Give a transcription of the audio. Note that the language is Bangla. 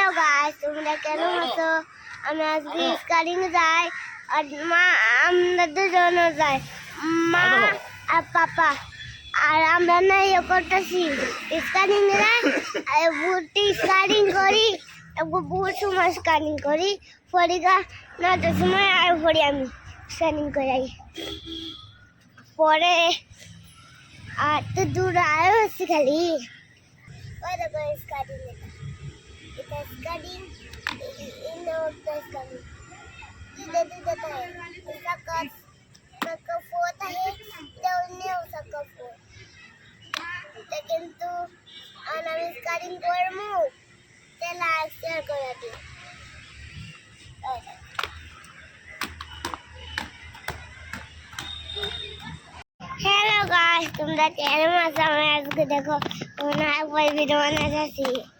হ্যালো গাইস তোমরা কেমন আছো? আমি আজকে স্কারিং যাই আর মা আমরা দুজনও যাই। মা আর পাপা। আর আমরা না ইয়ে করতেছি। স্কারিং যাই আর বুটি স্কারিং করি বহুত সময় স্কারিং করি। ফরিগা নটার সময় আর পরে আমি স্কারিং করাই পরে আর তো দূর আরও হচ্ছে খালি। ওই দেখো scaring It is cutting. In the workplace cutting. Dida dida tayo. Isa ka, saka four tayo. Daw niya saka four. Takin to, ang namin cutting for mo. Tela, share ko natin. Okay. Hello guys तुम दा चैनल में समय आज को देखो मैं एक बार वीडियो बनाना चाहिए